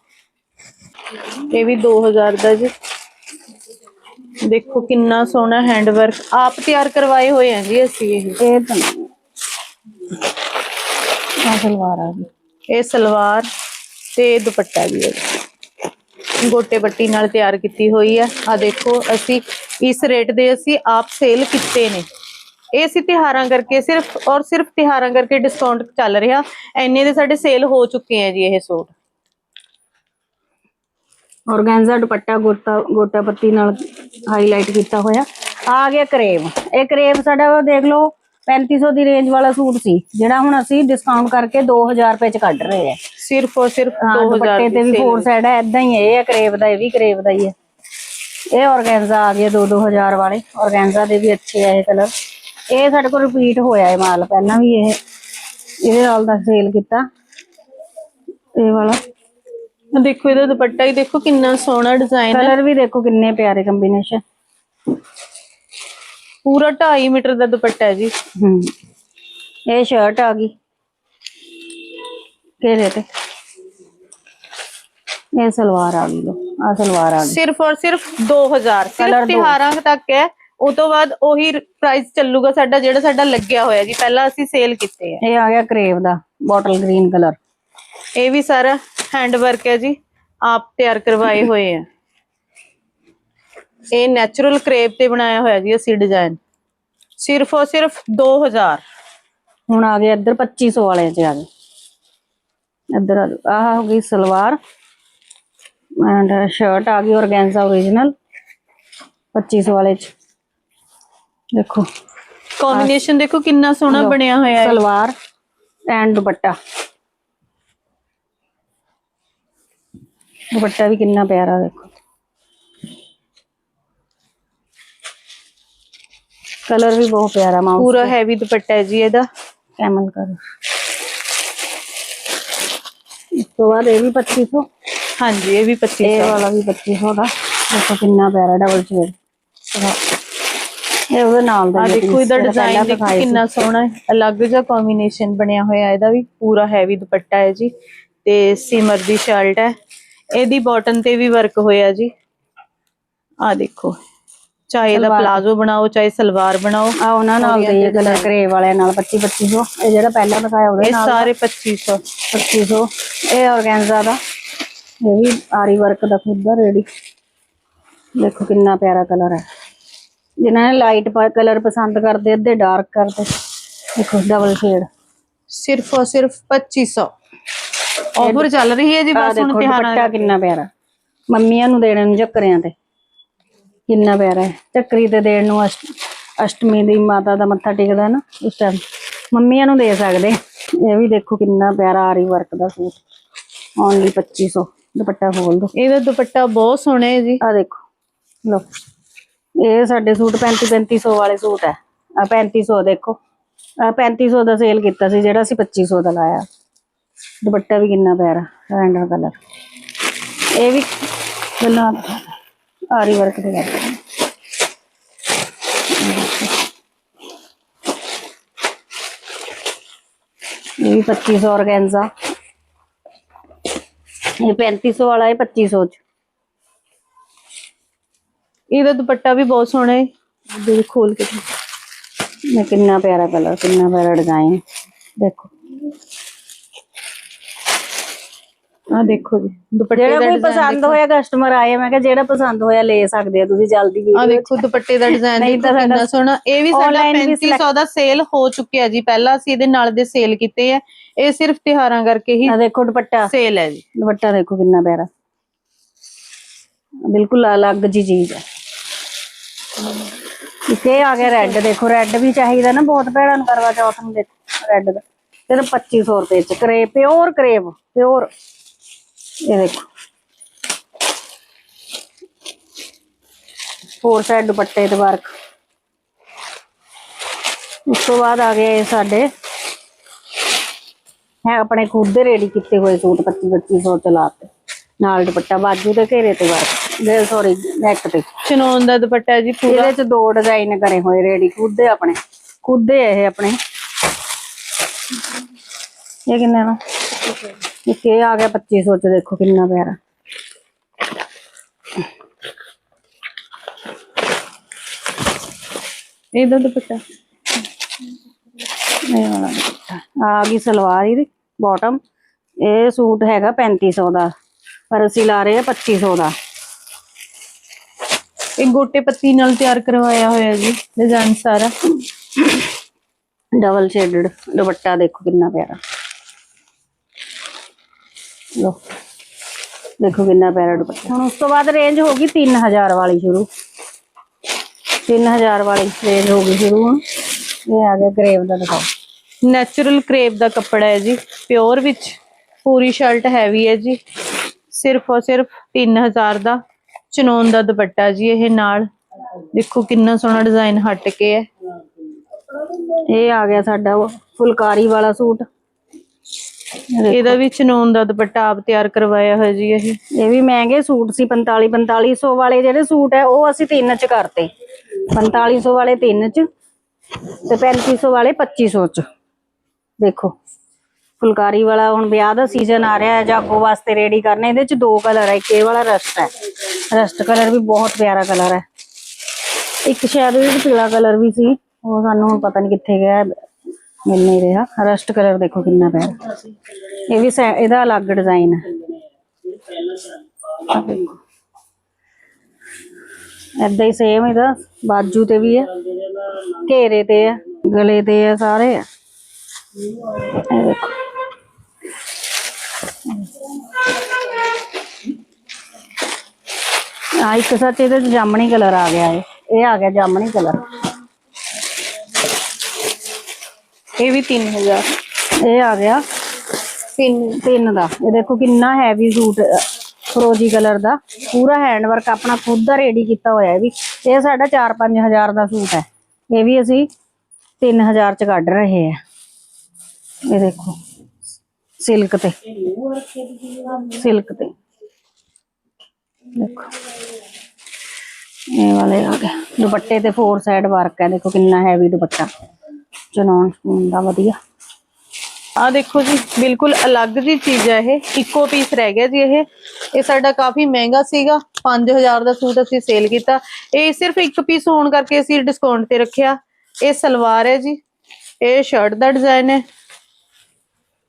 ਇਹ ਵੀ 2000 ਦਾ ਜੀ। ਦੇਖੋ ਕਿੰਨਾ ਸੋਹਣਾ ਹੈਂਡ ਵਰਕ ਆਪ ਤਿਆਰ ਕਰਵਾਏ ਹੋਏ ਆ ਜੀ ਅਸੀਂ ਇਹ। ਇਹ ਤਾਂ। ਆਹ ਸਲਵਾਰ ਆ ਗਈ। ਇਹ ਸਲਵਾਰ ਤੇ ਦੁਪੱਟਾ ਵੀ ਹੈ ਗੋਟੇ ਪੱਟੀ ਨਾਲ ਤਿਆਰ ਕੀਤੀ ਹੋਈ ਹੈ ਆ ਦੇਖੋ ਅਸੀਂ ਇਸ ਰੇਟ ਦੇ ਅਸੀਂ ਆਪ ਸੇਲ ਕੀਤੇ ਨੇ। ਇਹ ਅਸੀਂ ਤਿਹਾਰਾਂ ਕਰਕੇ ਸਿਰਫ ਔਰ ਸਿਰਫ ਤਿਹਾਰਾਂ ਕਰਕੇ ਡਿਸਕਾਊਂਟ ਚੱਲ ਰਿਹਾ। ਐਨੇ ਦੇ ਸਾਡੇ ਸੇਲ ਹੋ ਚੁੱਕੇ ਆ ਜੀ ਇਹ ਸੂਟ। ਔਰਗੈਂਜ਼ਾ ਦੁਪੱਟਾ ਗੋਟਾ ਗੋਟਾ ਪੱਤੀ ਨਾਲ ਹਾਈਲਾਈਟ ਕੀਤਾ ਹੋਇਆ। ਆ ਗਿਆ ਕਰੇਵ। ਇਹ ਕਰੇਵ ਸਾਡਾ ਉਹ ਦੇਖ ਲਓ 3500 ਦੀ ਰੇਂਜ ਵਾਲਾ ਸੂਟ ਸੀ ਜਿਹੜਾ ਹੁਣ ਅਸੀਂ ਡਿਸਕਾਊਂਟ ਕਰਕੇ 2000 ਰੁਪਏ ਚ ਕੱਢ ਰਹੇ ਆ। ਸਿਰਫ ਔਰ ਸਿਰਫ ਹਾਂ 2000 ਦੁਪੱਟੇ ਤੇ ਵੀ ਫੋਰ। ਸਾਈਡ ਹੈ ਇਦਾਂ ਹੀ ਹੈ ਇਹ ਕਰੇਵ ਦਾ ਇਹ ਵੀ ਕਰੇਵ ਦਾ ਹੀ ਹੈ ਇਹ ਔਰਗੈਂਜ਼ਾ ਆ ਗਿਆ 2-2000 ਵਾਲੇ ਔਰਗੈਂਜ਼ਾ ਦੇ ਵੀ ਅੱਛੇ ਆ ਇਹ ਕਲਰ ਇਹ ਸਾਡੇ ਕੋਲ ਰਿਪੀਟ ਹੋਇਆ ਹੈ ਮਾਲ ਪਹਿਲਾਂ ਵੀ ਇਹ ਇਹਦੇ ਨਾਲ ਦਾ ਸੇਲ ਕੀਤਾ। ਇਹ ਵਾਲਾ। ਦੇਖੋ ਇਹਦਾ ਦੁਪੱਟਾ ਹੀ ਦੇਖੋ ਕਿੰਨਾ ਸੋਹਣਾ ਡਿਜ਼ਾਈਨ ਹੈ। ਕਲਰ ਵੀ ਦੇਖੋ ਕਿੰਨੇ ਪਿਆਰੇ ਕੰਬੀਨੇਸ਼ਨ ਪੂਰਾ 2.5 ਮੀਟਰ ਦਾ ਦੁਪੱਟਾ ਹੈ ਜੀ। ਇਹ ਸ਼ਰਟ ਆ ਗਈ। ਘੇਰੇ ਤੇ? ਇਹ ਸਲਵਾਰ ਆ ਗਈ ਲੋ ਆ ਸਲਵਾਰ ਆ ਗਈ। ਸਿਰਫ ਔਰ ਸਿਰਫ 2000 Colour ਸਿਰਫ। ਤਿਹਾਰਾਂ ਤੱਕ ਹੈ। ਉਹ ਤੋਂ ਬਾਅਦ ਉਹੀ ਪ੍ਰਾਈਸ ਚੱਲੂਗਾ ਸਾਡਾ ਜਿਹੜਾ ਸਾਡਾ ਲੱਗਿਆ ਹੋਇਆ ਜੀ। ਪਹਿਲਾਂ ਅਸੀਂ ਸੇਲ ਕੀਤੇ ਆ। ਇਹ ਆ ਗਿਆ ਕਰੇਵ ਦਾ ਬੋਟਲ ਗ੍ਰੀਨ ਕਲਰ ਇਹ ਵੀ ਸਾਰਾ ਹੈਂਡ ਵਰਕ ਹੈ ਜੀ। ਆਪ ਤਿਆਰ ਕਰਵਾਏ ਹੋਏ ਆ। ਇਹ ਨੈਚੁਰਲ ਕਰੇਪ ਤੇ ਬਣਾਇਆ ਹੋਇਆ ਜੀ ਅਸੀਂ ਡਿਜ਼ਾਈਨ ਸਿਰਫ ਔਰ ਸਿਰਫ 2000 ਹੁਣ ਆ ਗਿਆ ਇੱਧਰ 2500 ਵਾਲੇ ਚ ਆ ਗਏ। ਇੱਧਰ। ਆਹ ਹੋ ਗਈ ਸਲਵਾਰ। ਐਂਡ ਸ਼ਰਟ ਆ ਗਈ ਔਰਗੈਂਜ਼ਾ origignal 2500 ਵਾਲੇ ਚ। ਦੇਖੋ। ਕੰਬੀਨੇਸ਼ਨ ਦੇਖੋ ਕਿੰਨਾ ਸੋਹਣਾ ਬਣਿਆ ਹੋਇਆ ਹੈ। ਸਲਵਾਰ। ਐਂਡ ਦੁਪੱਟਾ। ਦੁਪੱਟਾ ਵੀ ਕਿੰਨਾ ਪਿਆਰਾ ਦੇਖੋ ਕਲਰ ਵੀ ਬਹੁਤ ਪਿਆਰਾ ਮਾਊਸ ਪੂਰਾ ਹੈਵੀ ਦੁਪੱਟਾ ਹੈ ਜੀ ਇਹਦਾ। ਕੈਮਲ ਕਲਰ ਇਸ ਤੋਂ ਬਾਅਦ ਇਹ ਵੀ 2500 ਹਾਂਜੀ ਇਹ ਵੀ 2500 ਇਹ ਵਾਲਾ ਵੀ 2500 ਦਾ। ਦੇਖੋ ਕਿੰਨਾ ਪਿਆਰਾ ਡਬਲ ਸ਼ੇਡ ਇਹ ਉਹਦੇ ਨਾਲ ਦਾ ਆ ਦੇਖੋ ਇਹਦਾ ਡਿਜ਼ਾਈਨ ਦੇਖੋ। ਕਿੰਨਾ ਸੋਹਣਾ ਹੈ। ਅਲੱਗ ਜਿਹਾ ਕੰਬੀਨੇਸ਼ਨ ਬਣਿਆ ਹੋਇਆ ਇਹਦਾ ਵੀ। ਪੂਰਾ ਹੈਵੀ ਦੁਪੱਟਾ ਹੈ ਜੀ। ਤੇ ਸਿਮਰ ਦੀ ਸ਼ਰਟ ਹੈ। ਇਹਦੀ ਬਾਟਮ ਤੇ ਵੀ ਵਰਕ ਹੋਇਆ ਜੀ। ਆ ਦੇਖੋ ਚਾਹੇ ਸਲਵਾਰ। ਪਲਾਜ਼ੋ ਬਣਾਓ ਚਾਹੇ ਸਲਵਾਰ ਬਣਾਓ। ਆ ਉਹਨਾਂ ਨਾਲ ਦੇ ਕਲਰ ਗ੍ਰੇ ਵਾਲਿਆਂ ਨਾਲ 25 2500 ਇਹ ਜਿਹੜਾ ਪਹਿਲਾਂ ਦਿਖਾਇਆ ਉਹਦੇ ਇਹ ਨਾਲ ਸਾਰੇ 2500 2500 ਇਹ ਔਰਗੈਂਜ਼ਾ ਦਾ। ਇਹ ਵੀ ਆਰੀ ਵਰਕ ਦਾ ਖੁਦ ਦਾ ਰੈਡੀ। ਦੇਖੋ ਕਿੰਨਾ ਪਿਆਰਾ ਕਲਰ ਹੈ। ਜਿਨ੍ਹਾਂ ਨੇ ਲਾਈਟ ਕਲਰ ਪਸੰਦ ਕਰਦੇ ਅੱਧੇ ਡਾਰਕ ਕਰਦੇ। ਦੇਖੋ ਡਬਲ ਸ਼ੇਡ। ਸਿਰਫ ਔਰ ਸਿਰਫ 2500 ਆਫਰ ਚੱਲ ਰਹੀ ਹੈ ਜੀ ਬਸ ਹੁਣ ਤਿਹਾਰਾਂ ਦੁਪੱਟਾ ਕਿੰਨਾ ਪਿਆਰਾ। ਮੰਮੀਆਂ ਨੂੰ ਦੇਣ ਨੂੰ ਚੱਕਰਿਆਂ ਤੇ। ਕਿੰਨਾ ਪਿਆਰਾ ਹੈ। ਚੱਕਰੀ ਤੇ ਦੇਣ ਨੂੰ ਅਸ਼ਟ- ਅਸ਼ਟਮੀ ਦੀ ਮਾਤਾ ਦਾ ਮੱਥਾ ਟੇਕਦਾ ਨਾ ਉਸ ਟਾਈਮ ਮੰਮੀਆਂ ਨੂੰ ਦੇ ਸਕਦੇ। ਇਹ ਵੀ ਦੇਖੋ ਕਿੰਨਾ ਪਿਆਰਾ ਆਰੀ ਵਰਕ ਦਾ ਸੂਟ। ਓਨਲੀ 2500 ਦੁਪੱਟਾ ਖੋਲ ਦੋ। ਇਹਦਾ ਦੁਪੱਟਾ ਬਹੁਤ ਸੋਹਣਾ ਹੈ ਜੀ। ਆ ਦੇਖੋ। ਲੋ ਇਹ ਸਾਡੇ ਸੂਟ 35 3500 ਵਾਲੇ ਸੂਟ ਹੈ। ਆ 3500 ਦੇਖੋ। ਆ 3500 ਦਾ ਸੇਲ ਕੀਤਾ ਸੀ ਜਿਹੜਾ ਅਸੀਂ 2500 ਦਾ ਲਾਇਆ। ਦੁਪੱਟਾ ਵੀ ਕਿੰਨਾ ਪਿਆਰਾ ਰੈਂਡਰ ਕਲਰ। ਇਹ ਵੀ ਗੱਲਾਂ ਆਰੀ ਵਰਕ ਦੇ ਕਰਦੇ ਇਹ ਵੀ 2500 ਔਰਗੈਂਜ਼ਾ ਇਹ 3500 ਵਾਲਾ ਹੈ 2500 ਚ। ਇਹਦਾ ਦੁਪੱਟਾ ਵੀ ਬਹੁਤ ਸੋਹਣਾ ਹੈ ਦੇ ਖੋਲ ਕੇ ਮੈਂ ਕਿੰਨਾ ਪਿਆਰਾ ਕਲਰ, ਕਿੰਨਾ ਪਿਆਰਾ ਡਿਜ਼ਾਈਨ ਦੇਖੋ। ਆ ਦੇਖੋ ਜੀ। ਦੁਪੱਟੇ ਜਿਹੜਾ ਕੋਈ ਪਸੰਦ ਹੋਇਆ ਕਸਟਮਰ ਆਏ ਮੈਂ ਕਿਹਾ ਜਿਹੜਾ ਪਸੰਦ ਹੋਇਆ ਲੈ ਸਕਦੇ ਆ ਤੁਸੀਂ ਜਲਦੀ ਆ ਦੇਖੋ ਦੁਪੱਟੇ ਦਾ ਡਿਜ਼ਾਈਨ ਦੇਖੋ ਕਿੰਨਾ ਸੋਹਣਾ। ਇਹ ਵੀ ਸਾਡਾ online ਵੀ 3500 ਦਾ ਸੇਲ ਹੋ ਚੁੱਕਿਆ ਜੀ। ਪਹਿਲਾਂ ਅਸੀਂ ਇਹਦੇ ਨਾਲ ਦੇ ਸੇਲ ਕੀਤੇ ਆ। ਇਹ ਸਿਰਫ ਤਿਹਾਰਾਂ ਕਰਕੇ ਹੀ ਆ ਦੇਖੋ ਦੁਪੱਟਾ। ਸੇਲ ਹੈ ਜੀ। ਦੁਪੱਟਾ ਦੇਖੋ ਕਿੰਨਾ ਪਿਆਰਾ। ਬਿਲਕੁਲ ਅਲੱਗ ਜੀ ਚੀਜ਼ ਹੈ। ਇਹ ਆ ਗਿਆ ਰੈੱਡ ਦੇਖੋ ਰੈੱਡ ਵੀ ਚਾਹੀਦਾ ਨਾ ਬਹੁਤ ਭੈਣਾਂ ਨੂੰ ਕਰਵਾ ਚੌਥ ਨੂੰ ਦੇਖੋ ਰੈੱਡ ਦਾ। ਸਿਰਫ 2500 ਰੁਪਏ ਚ ਕਰੇ ਪਿਓਰ ਕਰੇਵ ਪਿਓਰ ਇਹ ਦੇਖੋ। ਫੋਰ ਸਾਈਡ ਦੁਪੱਟੇ ਤੇ ਵਰਕ। ਉਸ ਤੋਂ ਬਾਅਦ ਆ ਗਏ ਇਹ ਸਾਡੇ। ਹੈ ਆਪਣੇ ਖੁਦ ਦੇ ਰੈਡੀ ਕੀਤੇ ਹੋਏ ਸੂਟ 25 2500 ਚ ਲਾਤੇ। ਨਾਲ ਦੁਪੱਟਾ ਬਾਜੂ ਦੇ ਘੇਰੇ ਤੇ ਵਰਕ। ਦੇ ਸੌਰੀ ਨੈਕ ਤੇ। ਚਨੋਨ ਦਾ ਦੁਪੱਟਾ ਜੀ ਪੂਰਾ। ਇਹਦੇ ਚ ਦੋ ਡਿਜ਼ਾਈਨ ਕਰੇ ਹੋਏ ਰੈਡੀ ਖੁਦ ਦੇ ਆਪਣੇ। ਖੁਦ ਦੇ ਇਹ ਆਪਣੇ। ਇਹ ਕਿੰਨੇ ਦਾ ਇੱਕ ਇਹ ਆ ਗਿਆ 2500 ਚ ਦੇਖੋ ਕਿੰਨਾ ਪਿਆਰਾ। ਇਹਦਾ ਦੁਪੱਟਾ ਇਹ ਵਾਲਾ ਦੁਪੱਟਾ ਆ ਗਈ ਸਲਵਾਰ ਇਹਦੀ ਬਾਟਮ ਇਹ ਸੂਟ ਹੈਗਾ 3500 ਦਾ, ਪਰ ਅਸੀਂ ਲਾ ਰਹੇ ਆ 2500 ਦਾ। ਇਹ ਗੋਟੇ ਪੱਤੀ ਨਾਲ ਤਿਆਰ ਕਰਵਾਇਆ ਹੋਇਆ ਜੀ ਡਿਜ਼ਾਈਨ ਸਾਰਾ। ਡਬਲ ਸ਼ੇਡਡ ਦੁਪੱਟਾ ਦੇਖੋ ਕਿੰਨਾ ਪਿਆਰਾ। ਲੋ ਦੇਖੋ ਕਿੰਨਾ ਪਿਆਰਾ ਦੁਪੱਟਾ। ਹੁਣ ਉਸ ਤੋਂ ਬਾਅਦ ਰੇਂਜ ਹੋ ਗਈ 3000 ਵਾਲੀ ਸ਼ੁਰੂ। 3000 ਵਾਲੀ ਰੇਂਜ ਹੋ ਗਈ ਸ਼ੁਰੂ ਹੁਣ। ਇਹ ਆ ਗਿਆ ਗ੍ਰੇਵ ਦਾ ਦਿਖਾਓ। ਨੈਚੁਰਲ ਕਰੇਪ ਦਾ ਕੱਪੜਾ ਹੈ ਜੀ। ਪਿਓਰ ਵਿੱਚ ਪੂਰੀ ਸ਼ਰਟ ਹੈਵੀ ਹੈ ਜੀ। ਸਿਰਫ ਔਰ ਸਿਰਫ 3000 ਦਾ ਚਨੋਨ ਦਾ ਦੁਪੱਟਾ ਜੀ ਇਹ ਨਾਲ। ਦੇਖੋ ਕਿੰਨਾ ਸੋਹਣਾ ਡਿਜ਼ਾਈਨ ਹਟ ਕੇ ਹੈ। ਇਹ ਆ ਗਿਆ ਸਾਡਾ ਫੁਲਕਾਰੀ ਵਾਲਾ ਸੂਟ। ਇਹਦਾ ਵੀ ਚਨੋਨ ਦਾ ਦੁਪੱਟਾ ਆਪ ਤਿਆਰ ਕਰਵਾਇਆ ਹੋਇਆ ਜੀ ਇਹ। ਇਹ ਵੀ ਮਹਿੰਗੇ ਸੂਟ ਸੀ 45 4500 ਵਾਲੇ ਜਿਹੜੇ ਸੂਟ ਹੈ ਉਹ ਅਸੀਂ ਤਿੰਨ ਚ ਕਰਤੇ। 4500 ਵਾਲੇ ਤਿੰਨ ਚ ਤੇ 3500 ਵਾਲੇ 2500 ਚ। ਦੇਖੋ ਫੁਲਕਾਰੀ ਵਾਲਾ ਹੁਣ ਵਿਆਹ ਦਾ ਸੀਜ਼ਨ ਆ ਰਿਹਾ ਹੈ ਜਾਗੋ ਵਾਸਤੇ ਰੈਡੀ ਕਰਨੇ ਇਹਦੇ ਚ ਦੋ ਕਲਰ ਹੈ ਇੱਕ ਇਹ ਵਾਲਾ ਰਸਟ ਹੈ। ਰਸਟ ਕਲਰ ਵੀ ਬਹੁਤ ਪਿਆਰਾ ਕਲਰ ਹੈ। ਇੱਕ ਸ਼ਾਇਦ ਇਹਦੇ ਚ ਪੀਲਾ ਕਲਰ ਵੀ ਸੀ ਉਹ ਸਾਨੂੰ ਹੁਣ ਪਤਾ ਨਹੀਂ ਕਿੱਥੇ ਗਿਆ ਮਿਲ ਨਹੀਂ ਰਿਹਾ। ਰਸਟ ਕਲਰ ਦੇਖੋ ਕਿੰਨਾ ਪਿਆਰਾ ਇਹ ਵੀ ਇਹਦਾ ਅਲੱਗ ਡਿਜ਼ਾਈਨ ਹੈ ਆਹ ਹੀ ਸੇਮ ਇਹਦਾ। ਬਾਜੂ ਤੇ ਵੀ ਹੈ ਘੇਰੇ ਤੇ ਹੈ ਗਲੇ ਤੇ ਹੈ ਸਾਰੇ ਹੈ ਇਹ ਦੇਖੋ। ਆ ਇੱਕ ਸੱਚ ਇਹਦੇ ਚ ਜਾਮਣੀ ਕਲਰ ਆ ਗਿਆ ਹੈ ਇਹ ਆ ਗਿਆ ਜਾਮਣੀ ਕਲਰ। ਇਹ ਵੀ 3000 ਇਹ ਆ ਗਿਆ। ਤਿੰਨ ਤਿੰਨ ਦਾ। ਇਹ ਦੇਖੋ ਕਿੰਨਾ ਹੈਵੀ ਸੂਟ ਫਰੋਜੀ ਕਲਰ ਦਾ। ਪੂਰਾ ਹੈਂਡ ਵਰਕ ਆਪਣਾ ਖੁਦ ਦਾ ਰੈਡੀ ਕੀਤਾ ਹੋਇਆ ਇਹ ਵੀ। ਇਹ ਸਾਡਾ 4-5000 ਦਾ ਸੂਟ ਹੈ। ਇਹ ਵੀ ਅਸੀਂ 3000 ਚ ਕੱਢ ਰਹੇ ਆ ਇਹ ਦੇਖੋ। ਸਿਲਕ ਤੇ। ਸਿਲਕ ਤੇ। ਦੇਖੋ। ਇਹ ਵਾਲੇ ਆ ਗਏ। ਦੁਪੱਟੇ ਤੇ ਫੋਰ ਸਾਈਡ ਵਰਕ ਹੈ। ਦੇਖੋ ਕਿੰਨਾ ਹੈਵੀ ਦੁਪੱਟਾ। ਚਨੌਨ ਦਾ ਵਧੀਆ। ਆ ਦੇਖੋ ਜੀ, ਬਿਲਕੁਲ ਅਲੱਗ ਜੀ ਚੀਜ਼ ਹੈ ਇਹ। ਇੱਕੋ ਪੀਸ ਰਹਿ ਗਿਆ ਜੀ ਇਹ। ਇਹ ਸਾਡਾ ਕਾਫੀ ਮਹਿੰਗਾ ਸੀਗਾ। 5000 ਦਾ ਸੂਟ ਅਸੀਂ ਸੇਲ ਕੀਤਾ। ਇਹ ਸਿਰਫ ਇੱਕ ਪੀਸ ਹੋਣ ਕਰਕੇ ਅਸੀਂ ਡਿਸਕਾਊਂਟ ਤੇ ਰੱਖਿਆ। ਇਹ ਸਲਵਾਰ ਹੈ ਜੀ। ਇਹ ਸ਼ਰਟ ਦਾ ਡਿਜ਼ਾਈਨ ਹੈ।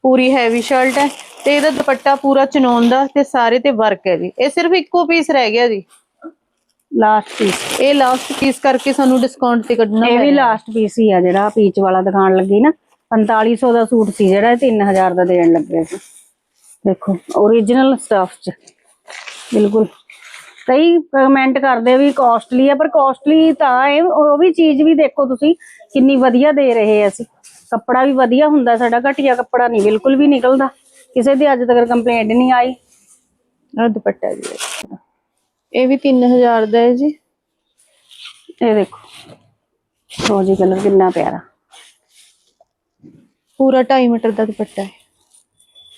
ਪੂਰੀ ਹੈਵੀ ਸ਼ਰਟ ਹੈ। ਤੇ ਇਹਦਾ ਦੁਪੱਟਾ ਪੂਰਾ ਚਨੌਨ ਦਾ ਤੇ ਸਾਰੇ ਤੇ ਵਰਕ ਹੈ ਜੀ। ਇਹ ਸਿਰਫ ਇੱਕੋ ਪੀਸ ਰਹਿ ਗਿਆ ਜੀ। ਲਾਸਟ ਪੀਸ ਇਹ ਲਾਸਟ ਪੀਸ ਕਰਕੇ ਸਾਨੂੰ ਡਿਸਕਾਊਂਟ ਤੇ ਕੱਢਣਾ ਇਹ ਵੀ। ਲਾਸਟ ਪੀਸ ਹੀ ਆ ਜਿਹੜਾ ਪੀਚ ਵਾਲਾ ਦਿਖਾਣ ਲੱਗੀ ਨਾ। 4500 ਦਾ ਸੂਟ ਸੀ ਜਿਹੜਾ ਇਹ 3000 ਦਾ ਦੇਣ ਲੱਗੇ ਸੀ। ਦੇਖੋ origignal ਸਟਫ ਚ। ਬਿਲਕੁਲ। ਕਈ ਕਮੈਂਟ ਕਰਦੇ ਵੀ ਕਾਸਟਲੀ ਆ ਪਰ ਕਾਸਟਲੀ ਤਾਂ ਹੈ ਉਹ ਵੀ ਚੀਜ਼ ਵੀ ਦੇਖੋ ਤੁਸੀਂ ਕਿੰਨੀ ਵਧੀਆ ਦੇ ਰਹੇ ਆ ਅਸੀਂ। ਕੱਪੜਾ ਵੀ ਵਧੀਆ ਹੁੰਦਾ ਸਾਡਾ ਘਟੀਆ ਕੱਪੜਾ ਨਹੀਂ ਬਿਲਕੁਲ ਵੀ ਨਿਕਲਦਾ। ਕਿਸੇ ਦੀ ਅੱਜ ਤੱਕ ਕੰਪਲੇਂਟ ਨਹੀਂ ਆਈ। ਦੁਪੱਟਾ ਜੀ। ਇਹ ਵੀ 3000 ਦਾ ਹੈ ਜੀ। ਇਹ ਦੇਖੋ। ਰੋਜੀ ਕਲਰ ਕਿੰਨਾ ਪਿਆਰਾ। ਪੂਰਾ 2.5 ਮੀਟਰ ਦਾ ਦੁਪੱਟਾ ਹੈ।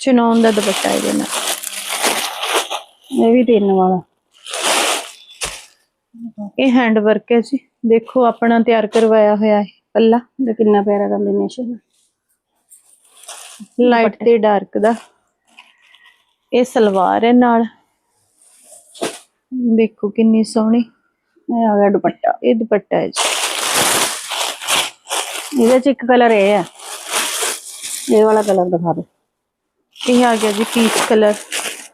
ਚਨੌਨ ਦਾ ਦੁਪੱਟਾ ਹੈ ਇਹਦੇ ਨਾਲ। ਇਹ ਵੀ ਤਿੰਨ ਵਾਲਾ। ਇਹ ਹੈਂਡ ਵਰਕ ਹੈ ਜੀ। ਦੇਖੋ ਆਪਣਾ ਤਿਆਰ ਕਰਵਾਇਆ ਹੋਇਆ ਹੈ ਪੱਲਾ। ਇਹ ਕਿੰਨਾ ਪਿਆਰਾ ਕੰਬੀਨੇਸ਼ਨ ਲਾਈਟ ਤੇ ਡਾਰਕ ਦਾ। ਇਹ ਸਲਵਾਰ ਹੈ ਨਾਲ। ਦੇਖੋ ਕਿੰਨੀ ਸੋਹਣੀ। ਇਹ ਆ ਗਿਆ ਦੁਪੱਟਾ। ਇਹ ਦੁਪੱਟਾ ਹੈ ਜੀ। ਇਹਦੇ ਚ ਇੱਕ ਕਲਰ ਇਹ ਹੈ। ਇਹ ਵਾਲਾ ਕਲਰ ਦਿਖਾ ਦਿਓ। ਇਹ ਆ ਗਿਆ ਜੀ ਪੀਚ ਕਲਰ।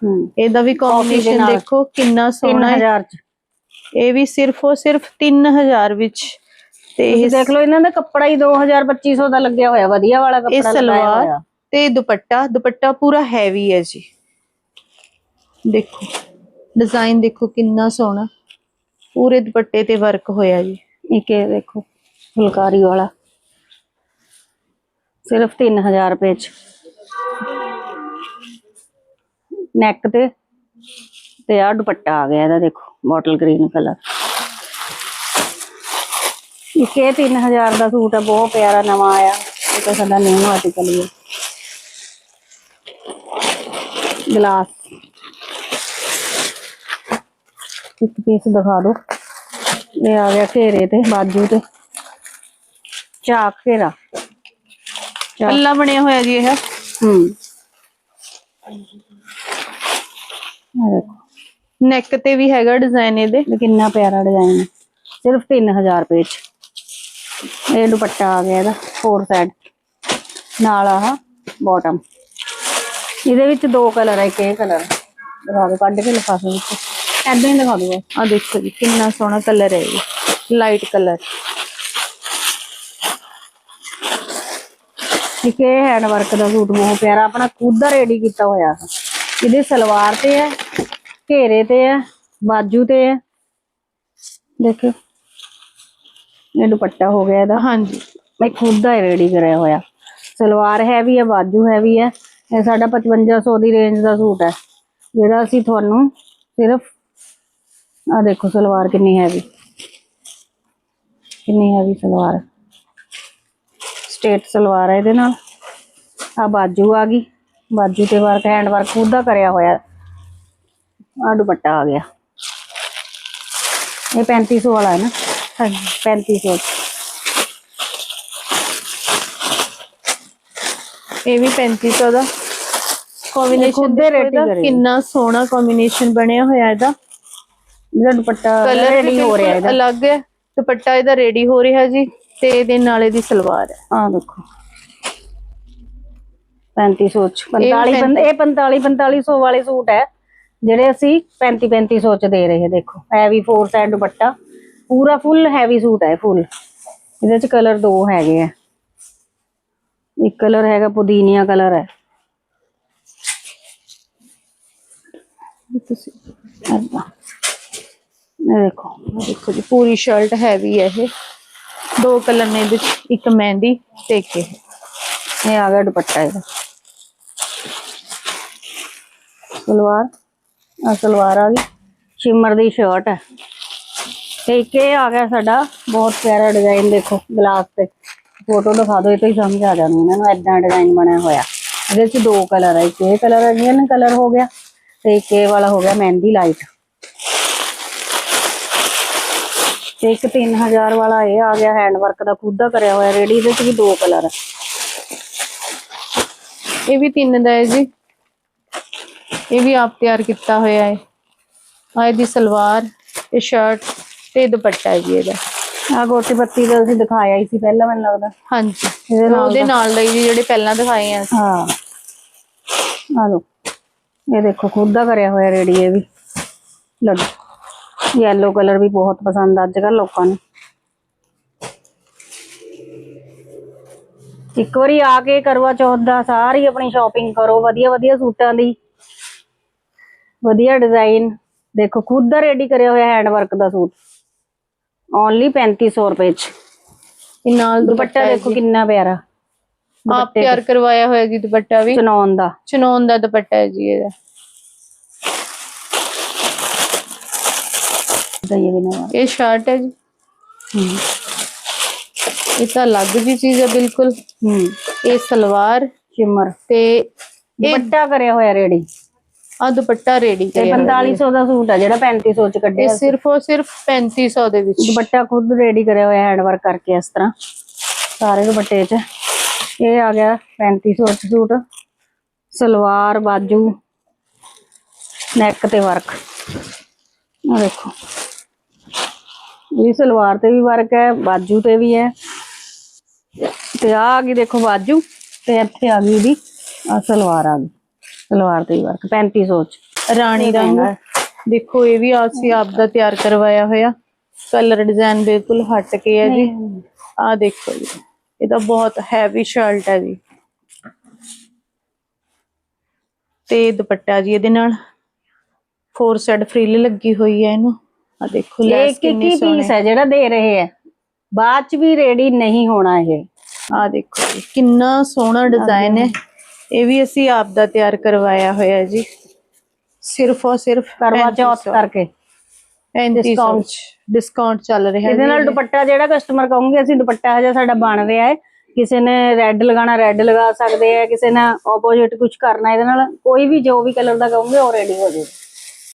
ਹੂੰ। ਇਹਦਾ ਵੀ ਕੰਬੀਨੇਸ਼ਨ। ਦੇਖੋ ਕਿੰਨਾ ਸੋਹਣਾ ਹੈ। 3000 ਚ। ਇਹ ਵੀ ਸਿਰਫ ਉਹ ਸਿਰਫ 3000 ਵਿੱਚ। ਤੇ ਇਹ ਇਹ ਦੇਖ ਲਓ ਇਹਨਾਂ ਦਾ ਕੱਪੜਾ ਹੀ 2000 2500 ਦਾ ਲੱਗਿਆ ਹੋਇਆ ਵਧੀਆ ਵਾਲਾ ਇਹ ਕੱਪੜਾ ਲਗਾਇਆ ਸਲਵਾਰ ਹੋਇਆ। ਤੇ ਦੁਪੱਟਾ। ਦੁਪੱਟਾ ਪੂਰਾ ਹੈਵੀ ਹੈ ਜੀ। ਦੇਖੋ। ਡਿਜ਼ਾਈਨ ਦੇਖੋ ਕਿੰਨਾ ਸੋਹਣਾ। ਪੂਰੇ ਦੁਪੱਟੇ ਤੇ ਵਰਕ ਹੋਇਆ ਜੀ। ਇੱਕ ਇਹ ਦੇਖੋ, ਫੁਲਕਾਰੀ ਵਾਲਾ। ਸਿਰਫ 3000 ਰੁਪਏ ਚ। ਨੈਕ ਤੇ। ਤੇ ਆ ਦੁਪੱਟਾ ਆ ਗਿਆ ਇਹਦਾ ਦੇਖੋ ਬੋਟਲ ਗ੍ਰੀਨ ਕਲਰ ਇੱਕ ਇਹ 3000 ਦਾ ਸੂਟ ਆ, ਬਹੁਤ ਪਿਆਰਾ ਨਵਾਂ ਆਇਆ। ਇਹ ਤਾਂ ਸਾਡਾ ਨਿਊ ਆਰਟੀਕਲ ਹੈ ਗਲਾਸ ਇੱਕ ਪੀਸ ਦਿਖਾ ਦਿਓ। ਇਹ ਆ ਗਿਆ ਘੇਰੇ ਤੇ ਬਾਜੂ ਤੇ। ਚਾਕ ਘੇਰਾ। ਪੱਲਾ ਬਣਿਆ ਹੋਇਆ ਜੀ ਇਹ। ਹੂੰ। ਦੇਖੋ। ਨੈਕ ਤੇ ਵੀ ਹੈਗਾ ਡਿਜ਼ਾਈਨ ਇਹਦੇ। ਇਹ ਕਿੰਨਾ ਪਿਆਰਾ ਡਿਜ਼ਾਈਨ ਹੈ। ਸਿਰਫ 3000 ਰੁਪਏ ਚ। ਇਹ ਦੁਪੱਟਾ ਆ ਗਿਆ ਇਹਦਾ ਫੋਰ ਸਾਈਡ ਨਾਲ ਆਹ ਬਾਟਮ ਇਹਦੇ ਵਿੱਚ ਦੋ ਕਲਰ ਹੈ ਇੱਕ ਇਹ ਕਲਰ ਦਿਖਾ ਦਿਓ ਕੱਢ ਕੇ ਲਿਫਾਫੇ ਵਿੱਚ। ਐਦਾਂ ਹੀ ਦਿਖਾ ਦਿਓ ਆ ਦੇਖੋ ਜੀ ਕਿੰਨਾ ਸੋਹਣਾ ਕਲਰ ਹੈ ਇਹ। ਲਾਈਟ ਕਲਰ ਇੱਕ ਇਹ ਹੈਂਡ ਵਰਕ ਦਾ ਸੂਟ ਬਹੁਤ ਪਿਆਰਾ ਆਪਣਾ ਖੁਦ ਦਾ ਰੈਡੀ ਕੀਤਾ ਹੋਇਆ। ਹੈ ਇਹਦੇ ਸਲਵਾਰ ਤੇ ਹੈ ਘੇਰੇ ਤੇ ਹੈ ਬਾਜੂ ਤੇ ਹੈ। ਦੇਖੋ ਇਹ ਦੁਪੱਟਾ ਹੋ ਗਿਆ ਇਹਦਾ। ਹਾਂਜੀ। ਮੈਂ ਖੁਦ ਦਾ ਰੈਡੀ ਕਰਿਆ ਹੋਇਆ। ਸਲਵਾਰ ਹੈਵੀ ਹੈ ਬਾਜੂ ਹੈਵੀ ਹੈ। ਇਹ ਸਾਡਾ 5500 ਦੀ ਰੇਂਜ ਦਾ ਸੂਟ ਹੈ। ਜਿਹੜਾ ਅਸੀਂ ਤੁਹਾਨੂੰ ਸਿਰਫ ਆ ਦੇਖੋ ਸਲਵਾਰ ਕਿੰਨੀ ਹੈਵੀ ਕਿੰਨੀ ਹੈਵੀ ਸਲਵਾਰ। ਸਟੇਟ ਸਲਵਾਰ ਹੈ ਇਹਦੇ ਨਾਲ। ਆ ਬਾਜੂ ਆ ਗਈ। ਬਾਜੂ ਤੇ ਵਰਕ ਹੈਂਡ ਵਰਕ ਖੁਦ ਦਾ ਕਰਿਆ ਹੋਇਆ। ਆ ਦੁਪੱਟਾ ਆ ਗਿਆ। ਇਹ 3500 ਵਾਲਾ ਹੈ ਨਾ? ਹਾਂਜੀ 3500 ਇਹ ਵੀ 3500 ਦਾ। ਕੰਬੀਨੇਸ਼ਨ ਦੇ ਕਰੇ। ਕਿੰਨਾ ਸੋਹਣਾ ਕੰਬੀਨੇਸ਼ਨ ਬਣਿਆ ਹੋਇਆ ਇਹਦਾ। ਇਹਦਾ ਦੁਪੱਟਾ ਕਲਰ ਰੈਡੀ ਹੋ ਰਿਹਾ ਇਹਦਾ। ਅਲੱਗ ਹੈ ਦੁਪੱਟਾ ਇਹਦਾ ਰੈਡੀ ਹੋ ਰਿਹਾ ਜੀ ਤੇ ਇਹਦੇ ਨਾਲ ਇਹਦੀ ਸਲਵਾਰ ਹੈ। ਆ ਦੇਖੋ। 3500 ਚ 45 ਪੈਂਤੀ- ਇਹ 45 4500 ਵਾਲੇ ਸੂਟ ਹੈ ਜਿਹੜੇ ਅਸੀਂ 35 3500 ਚ ਦੇ ਰਹੇ ਹਾਂ ਦੇਖੋ। Heavy four side dupatta. ਪੂਰਾ ਫੁੱਲ ਹੈਵੀ ਸੂਟ ਹੈ ਫੁੱਲ ਇਹਦੇ ਚ ਕਲਰ ਦੋ ਹੈਗੇ ਆ। ਇੱਕ ਕਲਰ ਹੈਗਾ ਪੁਦੀਨੀਆ ਕਲਰ ਹੈ। ਤੁਸੀਂ। ਇਹ ਦੇਖੋ ਆਹ ਦੇਖੋ ਜੀ, ਪੂਰੀ ਸ਼ਰਟ ਹੈਵੀ ਹੈ ਇਹ। ਦੋ ਕਲਰ ਨੇ ਇਹਦੇ ਇੱਕ ਮਹਿੰਦੀ ਤੇ ਇੱਕ ਇਹ। ਆ ਗਿਆ ਦੁਪੱਟਾ ਇਹਦਾ। ਸਲਵਾਰ ਆ ਸਲਵਾਰ ਆ ਗਈ, ਸ਼ਿਮਰ ਦੀ ਸ਼ਰਟ ਹੈ। ਤੇ ਇੱਕ ਇਹ ਆ ਗਿਆ ਸਾਡਾ ਬਹੁਤ ਪਿਆਰਾ ਡਿਜ਼ਾਈਨ ਦੇਖੋ ਗਲਾਸ ਤੇ। ਫੋਟੋ ਦਿਖਾ ਦਿਓ, ਇਹ ਤੋਂ ਹੀ ਸਮਝ ਆ ਜਾਣੀ ਇਹਨਾਂ ਨੂੰ ਐਦਾਂ ਡਿਜ਼ਾਈਨ ਬਣਿਆ ਹੋਇਆ। ਇਹਦੇ ਵਿੱਚ ਦੋ ਕਲਰ ਹੈ ਇੱਕ ਇਹ ਕਲਰ ਹੈ ਗ੍ਰੀਨ ਕਲਰ ਹੋ ਗਿਆ ਤੇ ਇੱਕ ਇਹ ਵਾਲਾ ਹੋ ਗਿਆ ਮਹਿੰਦੀ ਲਾਈਟ ਤੇ ਇੱਕ 3000 ਵਾਲਾ ਇਹ ਆ ਗਿਆ ਹੈਂਡ ਵਰਕ ਦਾ ਖੁਦ ਦਾ ਕਰਿਆ ਹੋਇਆ ਰੈਡੀ ਇਹਦੇ ਚ ਵੀ ਦੋ ਕਲਰ ਇਹ ਵੀ ਤਿੰਨ ਦਾ ਹੈ ਜੀ। ਇਹ ਵੀ ਆਪ ਤਿਆਰ ਕੀਤਾ ਹੋਇਆ ਹੈ। ਆ ਇਹਦੀ ਸਲਵਾਰ ਇਹ ਸ਼ਰਟ ਤੇ ਦੁਪੱਟਾ ਹੈ ਜੀ ਇਹਦਾ। ਆ ਗੋਟੀ ਪੱਤੀ ਦਾ ਅਸੀਂ ਦਿਖਾਇਆ ਹੀ ਸੀ ਪਹਿਲਾਂ ਮੈਨੂੰ ਲੱਗਦਾ। ਹਾਂਜੀ। ਇਹਦੇ ਨਾਲ ਉਹਦੇ ਨਾਲ ਲਈ ਜੀ ਜਿਹੜੇ ਪਹਿਲਾਂ ਦਿਖਾਏ ਆ। ਹਾਂ। ਆ ਲੋ ਇਹ ਦੇਖੋ ਖੁਦ ਦਾ ਕਰਿਆ ਹੋਇਆ ਰੈਡੀ ਇਹ ਵੀ। ਲੱਡੂ ਯੈਲੋ ਕਲਰ ਵੀ ਬਹੁਤ ਪਸੰਦ ਅੱਜ ਕੱਲ ਲੋਕਾਂ ਨੂੰ। ਇੱਕ ਵਾਰੀ ਆ ਕੇ ਕਰਵਾ ਚੌਥ ਦਾ ਸਾਰੀ ਆਪਣੀ ਸ਼ਾਪਿੰਗ ਕਰੋ ਵਧੀਆ ਵਧੀਆ ਸੂਟਾਂ ਦੀ। ਵਧੀਆ ਡਿਜ਼ਾਈਨ ਦੇਖੋ ਖੁਦ ਦਾ ਰੈਡੀ ਕਰਿਆ ਹੋਇਆ ਹੈਂਡ ਵਰਕ ਦਾ ਸੂਟ। ਓਨਲੀ 3500 ਰੁਪਏ ਚ। ਇਹ ਨਾਲ ਦੁਪੱਟਾ ਦੇਖੋ ਕਿੰਨਾ ਪਿਆਰਾ। ਆਪ ਤਿਆਰ ਕਰਵਾਇਆ ਹੋਇਆ ਜੀ ਦੁਪੱਟਾ ਵੀ? ਚਨੌਨ ਦਾ। ਚਨੋਨ ਦਾ ਦੁਪੱਟਾ ਹੈ ਜੀ ਇਹਦਾ। ਨਾ। ਇਹ ਸ਼ਰਟ ਹੈ ਜੀ। ਹੂੰ ਇਹ ਤਾਂ ਅਲੱਗ ਜੀ ਚੀਜ਼ ਹੈ ਬਿਲਕੁਲ। ਹੂੰ। ਇਹ ਸਲਵਾਰ ਸ਼ਿਮਰ। ਤੇ ਇਹ ਦੁਪੱਟਾ ਕਰਿਆ ਹੋਇਆ ਰੈਡੀ ਆ ਦੁਪੱਟਾ ਰੈਡੀ ਤੇ ਕਰਿਆ ਹੋਇਆ 4500 ਦਾ ਸੂਟ ਆ ਜਿਹੜਾ 3500 ਚ ਇਹ ਕੱਢਿਆ ਸਿਰਫ ਔਰ ਸਿਰਫ 3500 ਦੇ ਵਿੱਚ। ਦੁਪੱਟਾ ਖੁਦ ਰੈਡੀ ਕਰਿਆ ਹੋਇਆ ਹੈਂਡ ਵਰਕ ਕਰਕੇ ਇਸ ਤਰ੍ਹਾਂ। ਸਾਰੇ ਦੁਪੱਟੇ 'ਚ। ਇਹ ਆ ਗਿਆ 3500 ਚ ਸੂਟ। ਸਲਵਾਰ ਬਾਜੂ ਨੈਕ ਤੇ ਵਰਕ ਆ ਦੇਖੋ। ਇਹ ਸਲਵਾਰ ਤੇ ਵੀ ਵਰਕ ਹੈ ਬਾਜੂ ਤੇ ਵੀ ਹੈ। ਤੇ ਆ ਗਈ ਦੇਖੋ ਬਾਜੂ ਤੇ ਇੱਥੇ ਆ ਗਈ ਇਹਦੀ ਆ ਸਲਵਾਰ ਆ ਗਈ। ਸਲਵਾਰ ਤੇ ਵੀ ਵਰਕ 3500 ਚ। ਰਾਣੀ ਰੰਗ। ਦੇਖੋ ਇਹ ਵੀ ਅਸੀਂ ਆਪ ਦਾ ਤਿਆਰ ਕਰਵਾਇਆ ਹੋਇਆ। ਕਲਰ ਡਿਜ਼ਾਈਨ ਬਿਲਕੁਲ ਹਟ ਕੇ ਹੈ ਜੀ। ਆ ਦੇਖੋ ਜੀ ਇਹ ਤਾਂ ਬਹੁਤ ਹੈਵੀ ਸ਼ਰਟ ਹੈ ਜੀ। ਤੇ ਦੁਪੱਟਾ ਜੀ ਇਹਦੇ ਨਾਲ। ਫੋਰ ਸਾਈਡ ਫ੍ਰਿਲ ਲੱਗੀ ਹੋਈ ਹੈ ਇਹਨੂੰ। ਆ ਦੇਖੋ ਇਹ ਲੈਸ ਕਿੰਨੀ ਸੋਹਣੀ। ਪੀਸ ਹੈ ਜਿਹੜਾ ਦੇ ਰਹੇ ਹੈ। ਬਾਅਦ ਚ ਵੀ ਰੈਡੀ ਨਹੀਂ ਹੋਣਾ ਇਹ। ਆ ਦੇਖੋ ਜੀ, ਕਿੰਨਾ ਸੋਹਣਾ ਡਿਜ਼ਾਈਨ ਹੈ। ਇਹ ਵੀ ਅਸੀਂ ਆਪ ਦਾ ਤਿਆਰ ਕਰਵਾਇਆ ਹੋਇਆ ਜੀ। ਸਿਰਫ ਔਰ ਸਿਰਫ ਕਰਵਾ ਚੌਥ ਕਰਕੇ। ਡਿਸਕਾਊਂਟ ਡਿਸਕਾਊਂਟ ਚੱਲ ਰਿਹਾ ਇਹਦੇ ਨਾਲ ਦੁਪੱਟਾ ਜਿਹੜਾ ਕਸਟਮਰ ਕਹੋਗੇ ਅਸੀਂ ਦੁਪੱਟਾ ਹਜੇ ਸਾਡਾ ਬਣ ਰਿਹਾ ਹੈ। ਕਿਸੇ ਨੇ ਰੈੱਡ ਲਗਾਣਾ ਰੈੱਡ ਲਗਾ ਸਕਦੇ ਆ ਕਿਸੇ ਨੇ ਆਪੋਜੀਟ ਕੁਝ ਕਰਨਾ ਇਹਦੇ ਨਾਲ ਕੋਈ ਵੀ ਜੋ ਵੀ ਕਲਰ ਦਾ ਕਹੋਗੇ ਉਹ ਰੈਡੀ ਹੋ ਜਾਏਗਾ